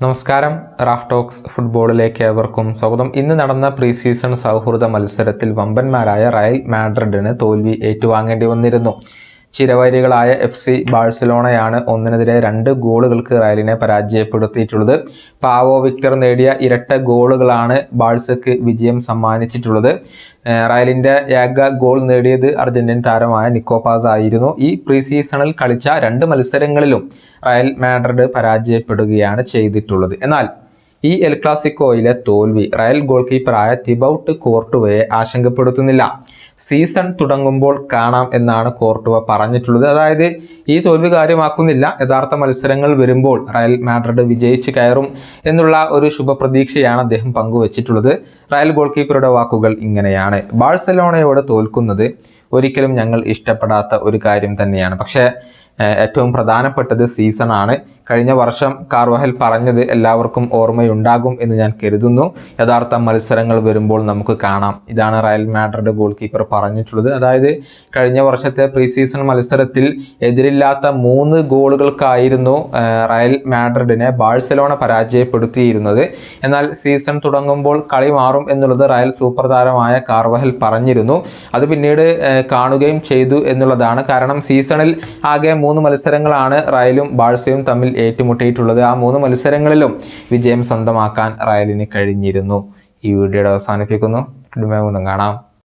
നമസ്കാരം. Raf talks ഫുട്ബോളിലേക്ക് ഏവർക്കും സ്വാഗതം. ഇന്ന് നടന്ന പ്രീ സീസൺ സൗഹൃദ മത്സരത്തിൽ വമ്പന്മാരായ റയൽ മാഡ്രിഡിന് തോൽവി ഏറ്റുവാങ്ങേണ്ടി വന്നിരുന്നു. ചിരവൈരികളായ എഫ് സി ബാഴ്സലോണയാണ് ഒന്നിനെതിരെ രണ്ട് ഗോളുകൾക്ക് റയലിനെ പരാജയപ്പെടുത്തിയിട്ടുള്ളത്. പാവോ വിക്ടർ നേടിയ ഇരട്ട ഗോളുകളാണ് ബാഴ്സക്ക് വിജയം സമ്മാനിച്ചിട്ടുള്ളത്. റയലിന്റെ ഏക ഗോൾ നേടിയത് അർജന്റീൻ താരമായ നിക്കോപാസ് ആയിരുന്നു. ഈ പ്രീ സീസണിൽ കളിച്ച രണ്ട് മത്സരങ്ങളിലും റയൽ മാഡ്രിഡ് പരാജയപ്പെടുകയാണ് ചെയ്തിട്ടുള്ളത്. എന്നാൽ ഈ എൽ ക്ലാസിക്കോയിലെ തോൽവി റയൽ ഗോൾ കീപ്പറായ തിബൌട്ട് കോർട്ടുവയെ ആശങ്കപ്പെടുത്തുന്നില്ല. സീസൺ തുടങ്ങുമ്പോൾ കാണാം എന്നാണ് കോർട്ടുവ പറഞ്ഞിട്ടുള്ളത്. അതായത് ഈ തോൽവി കാര്യമാക്കുന്നില്ല. യഥാർത്ഥ മത്സരങ്ങൾ വരുമ്പോൾ റയൽ മാഡ്രിഡ് വിജയിച്ച് കയറും എന്നുള്ള ഒരു ശുഭപ്രതീക്ഷയാണ് അദ്ദേഹം പങ്കുവച്ചിട്ടുള്ളത്. റയൽ ഗോൾ കീപ്പറുടെ വാക്കുകൾ ഇങ്ങനെയാണ്. ബാഴ്സലോണയോട് തോൽക്കുന്നത് ഒരിക്കലും ഞങ്ങൾ ഇഷ്ടപ്പെടാത്ത ഒരു കാര്യം തന്നെയാണ്. പക്ഷേ ഏറ്റവും പ്രധാനപ്പെട്ടത് സീസണാണ് കഴിഞ്ഞ വർഷം കാർവഹൽ പറഞ്ഞത് എല്ലാവർക്കും ഓർമ്മയുണ്ടാകും എന്ന് ഞാൻ കരുതുന്നു. യഥാർത്ഥ മത്സരങ്ങൾ വരുമ്പോൾ നമുക്ക് കാണാം. ഇതാണ് റയൽ മാഡ്രിഡ് ഗോൾ കീപ്പർ പറഞ്ഞിട്ടുള്ളത്. അതായത് കഴിഞ്ഞ വർഷത്തെ പ്രീ സീസൺ മത്സരത്തിൽ എതിരില്ലാത്ത മൂന്ന് ഗോളുകൾക്കായിരുന്നു റയൽ മാഡ്രിഡിനെ ബാഴ്സലോണ പരാജയപ്പെടുത്തിയിരുന്നത്. എന്നാൽ സീസൺ തുടങ്ങുമ്പോൾ കളി മാറും എന്നുള്ളത് റയൽ സൂപ്പർ താരമായ കാർവഹൽ പറഞ്ഞിരുന്നു. അത് പിന്നീട് കാണുകയും ചെയ്തു എന്നുള്ളതാണ്. കാരണം സീസണിൽ ആകെ മൂന്ന് മത്സരങ്ങളാണ് റയലും ബാഴ്സയും തമ്മിൽ ഏറ്റുമുട്ടിയിട്ടുള്ളത്. ആ മൂന്ന് മത്സരങ്ങളിലും വിജയം സ്വന്തമാക്കാൻ റയലിന് കഴിഞ്ഞിരുന്നു. ഈ വീഡിയോയുടെ അവസാനിപ്പിക്കുന്നു. കാണാം.